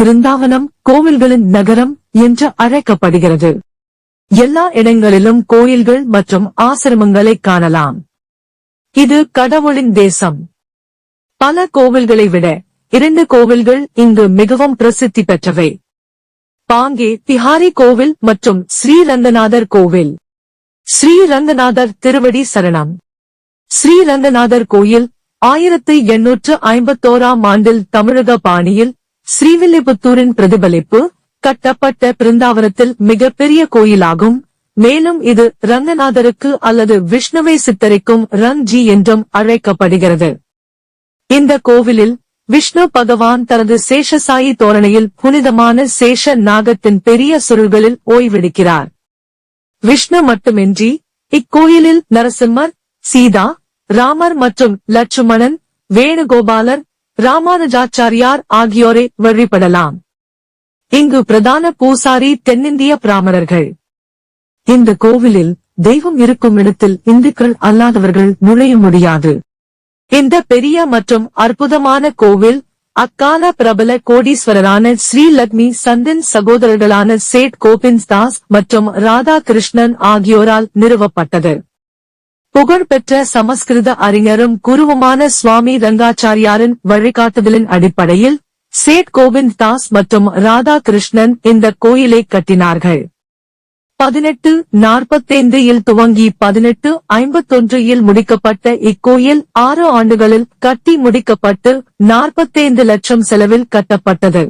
பிருந்தாவனம் கோவில்களின் நகரம் என்று அழைக்கப்படுகிறது. எல்லா இடங்களிலும் கோயில்கள் மற்றும் ஆசிரமங்களை காணலாம். இது கடவுளின் தேசம். பல கோவில்களை விட இரண்டு கோவில்கள் இங்கு மிகவும் பிரசித்தி பெற்றவை. பாங்கே திஹாரி கோவில் மற்றும் ஸ்ரீரங்கநாதர் கோவில். ஸ்ரீரங்கநாதர் திருவடி சரணம். ஸ்ரீரங்கநாதர் கோயில் ஆயிரத்தி எண்ணூற்று ஐம்பத்தோராம் ஆண்டில் தமிழக பாணியில் ஸ்ரீவில்லிபுத்தூரின் பிரதிபலிப்பு கட்டப்பட்ட பிருந்தாவனத்தில் மிகப்பெரிய கோயிலாகும். மேலும் இது ரங்கநாதருக்கு அல்லது விஷ்ணுவை சித்தரிக்கும் ரங்ஜி என்றும் அழைக்கப்படுகிறது. இந்த கோவிலில் விஷ்ணு பகவான் தனது சேஷசாயி தோரணையில் புனிதமான சேஷ நாகத்தின் பெரிய சுருள்களில் ஓய்வெடுக்கிறார். விஷ்ணு மட்டுமின்றி இக்கோயிலில் நரசிம்மர் சீதா ராமர் மற்றும் லட்சுமணன் வேணுகோபாலர் ராமானுஜாச்சாரியார் ஆகியோரை வழிபடலாம். இங்கு பிரதான பூசாரி தென்னிந்திய பிராமணர்கள். இந்த கோவிலில் தெய்வம் இருக்கும் இடத்தில் இந்துக்கள் அல்லாதவர்கள் நுழைய முடியாது. இந்த பெரிய மற்றும் அற்புதமான கோவில் அக்கால பிரபல கோடீஸ்வரரான ஸ்ரீலக்ஷ்மி சந்தின் சகோதரர்களான சேட் கோபிந்த் தாஸ் மற்றும் ராதாகிருஷ்ணன் ஆகியோரால் நிறுவப்பட்டது. புகழ்பெற்ற சமஸ்கிருத அறிஞரும் குருவுமான சுவாமி ரங்காச்சாரியாரின் வழிகாட்டுதலின் அடிப்படையில் சேட் கோவிந்த் தாஸ் மற்றும் ராதாகிருஷ்ணன் இந்த கோயிலை கட்டினார்கள். பதினெட்டு நாற்பத்தைந்து இல் துவங்கி பதினெட்டு ஐம்பத்தொன்று இல் முடிக்கப்பட்ட இக்கோயில் ஆறு ஆண்டுகளில் கட்டி முடிக்கப்பட்டு நாற்பத்தைந்து லட்சம் செலவில் கட்டப்பட்டது.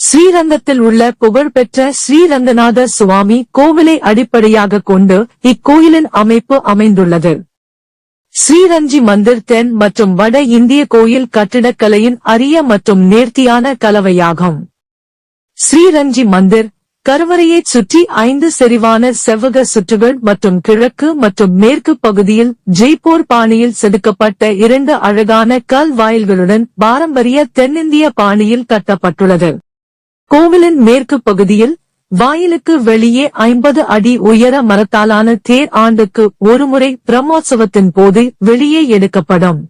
ஸ்ரீரங்கத்தில் உள்ள புகழ்பெற்ற ஸ்ரீரங்கநாத சுவாமி கோவிலை அடிப்படையாக கொண்டு இக்கோயிலின் அமைப்பு அமைந்துள்ளது. ஸ்ரீரஞ்சி மந்திர் தென் மற்றும் வட இந்திய கோயில் கட்டிடக்கலையின் அரிய மற்றும் நேர்த்தியான கலவையாகும். ஸ்ரீரஞ்சி மந்திர் கருவறையைச் சுற்றி ஐந்து செறிவான செவ்வக சுற்றுகள் மற்றும் கிழக்கு மற்றும் மேற்கு பகுதியில் ஜெய்ப்பூர் பாணியில் செதுக்கப்பட்ட இரண்டு அழகான கல் வாயில்களுடன் பாரம்பரிய தென்னிந்திய பாணியில் கட்டப்பட்டுள்ளது. கோவிலின் மேற்கு பகுதியில் வாயிலுக்கு வெளியே ஐம்பது அடி உயர மரத்தாலான தேர் ஆண்டுக்கு ஒருமுறை பிரம்மோற்சவத்தின் போது வெளியே எடுக்கப்படும்.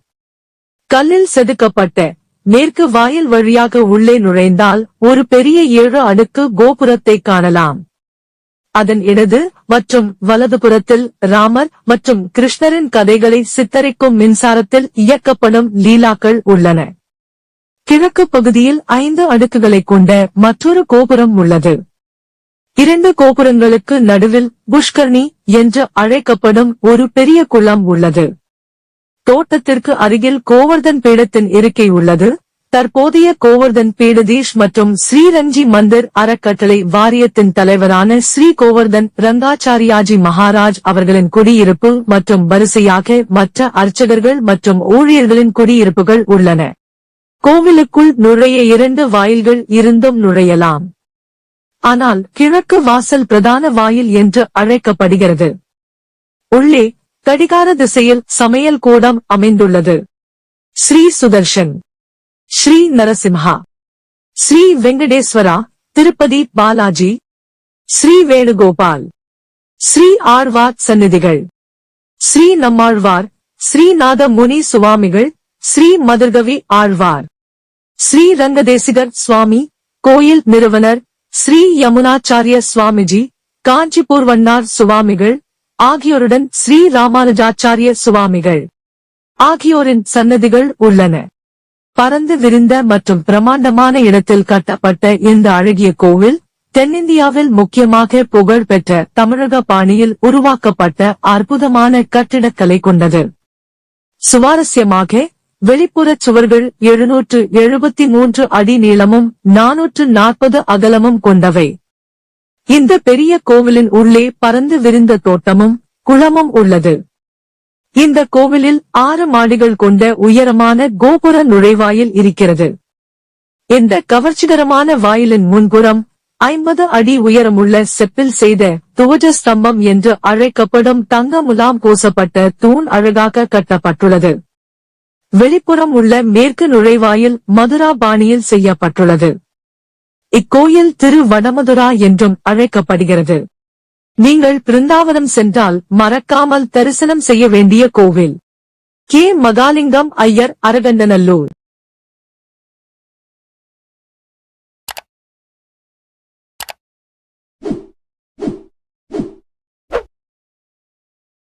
கல்லில் செதுக்கப்பட்ட மேற்கு வாயில் வழியாக உள்ளே நுழைந்தால் ஒரு பெரிய ஏழு அடுக்கு கோபுரத்தை காணலாம். அதன் இடது மற்றும் வலதுபுறத்தில் ராமர் மற்றும் கிருஷ்ணரின் கதைகளை சித்தரிக்கும் மின்சாரத்தில் இயக்கப்படும் லீலாக்கள் உள்ளன. கிழக்கு பகுதியில் ஐந்து அடுக்குகளை கொண்ட மற்றொரு கோபுரம் உள்ளது. இரண்டு கோபுரங்களுக்கு நடுவில் புஷ்கர்ணி என்று அழைக்கப்படும் ஒரு பெரிய குளம் உள்ளது. தோட்டத்திற்கு அருகில் கோவர்தன் பீடத்தின் இருக்கை உள்ளது. தற்போதைய கோவர்தன் பீடதீஷ் மற்றும் ஸ்ரீரஞ்சி மந்திர் அறக்கட்டளை வாரியத்தின் தலைவரான ஸ்ரீ கோவர்தன் ரங்காச்சாரியாஜி மகாராஜ் அவர்களின் குடியிருப்பு மற்றும் வரிசையாக மற்ற அர்ச்சகர்கள் மற்றும் ஊழியர்களின் குடியிருப்புகள் உள்ளன. கோவிலுக்குள் நுழைய இரண்டு வாயில்கள் இருந்தும் நுழையலாம். ஆனால் கிழக்கு வாசல் பிரதான வாயில் என்று அழைக்கப்படுகிறது. உள்ளே கடிகார திசையில் சமையல் கூடம் அமைந்துள்ளது. ஸ்ரீ சுதர்ஷன். ஸ்ரீ நரசிம்ஹா. ஸ்ரீ வெங்கடேஸ்வரா திருப்பதி பாலாஜி. ஸ்ரீ வேணுகோபால். ஸ்ரீ ஆழ்வார் சந்நிதிகள். ஸ்ரீ நம்மாழ்வார் ஸ்ரீநாத முனி சுவாமிகள் ஸ்ரீ மதுர்கவி ஆழ்வார். ஸ்ரீ ரங்கதேசிகர் சுவாமி கோயில் நிறுவனர் ஸ்ரீ யமுனாச்சாரிய சுவாமிஜி காஞ்சிபூர் வண்ணார் சுவாமிகள் ஆகியோருடன் ஸ்ரீ ராமானுஜாச்சாரிய சுவாமிகள் ஆகியோரின் சன்னதிகள் உள்ளன. பரந்து விரிந்த மற்றும் பிரமாண்டமான இடத்தில் கட்டப்பட்ட இந்த அழகிய கோவில் தென்னிந்தியாவில் முக்கியமாக புகழ் பெற்ற தமிழக பாணியில் உருவாக்கப்பட்ட அற்புதமான கட்டிடக்கலை கொண்டது. சுவாரஸ்யமாக வெளிப்புறச் சுவர்கள் எழுநூற்று எழுபத்தி மூன்று அடி நீளமும் நானூற்று நாற்பது அகலமும் கொண்டவை. இந்த பெரிய கோவிலின் உள்ளே பரந்து விரிந்த தோட்டமும் குளமும் உள்ளது. இந்த கோவிலில் ஆறு மாடிகள் கொண்ட உயரமான கோபுர நுழைவாயில் இருக்கிறது. இந்த கவர்ச்சிகரமான வாயிலின் முன்புறம் ஐம்பது அடி உயரமுள்ள செப்பில் செய்த துவஜ ஸ்தம்பம் என்று அழைக்கப்படும் தங்க முலாம் பூசப்பட்ட தூண் அழகாக கட்டப்பட்டுள்ளது. வெளிப்புறம் உள்ள மேற்கு நுழைவாயில் மதுரா பாணியில் செய்யப்பட்டுள்ளது. இக்கோயில் திரு வடமதுரா என்றும் அழைக்கப்படுகிறது. நீங்கள் பிருந்தாவனம் சென்றால் மறக்காமல் தரிசனம் செய்ய வேண்டிய கோவில். கே. மகாலிங்கம் ஐயர் அரகண்டநல்லூர்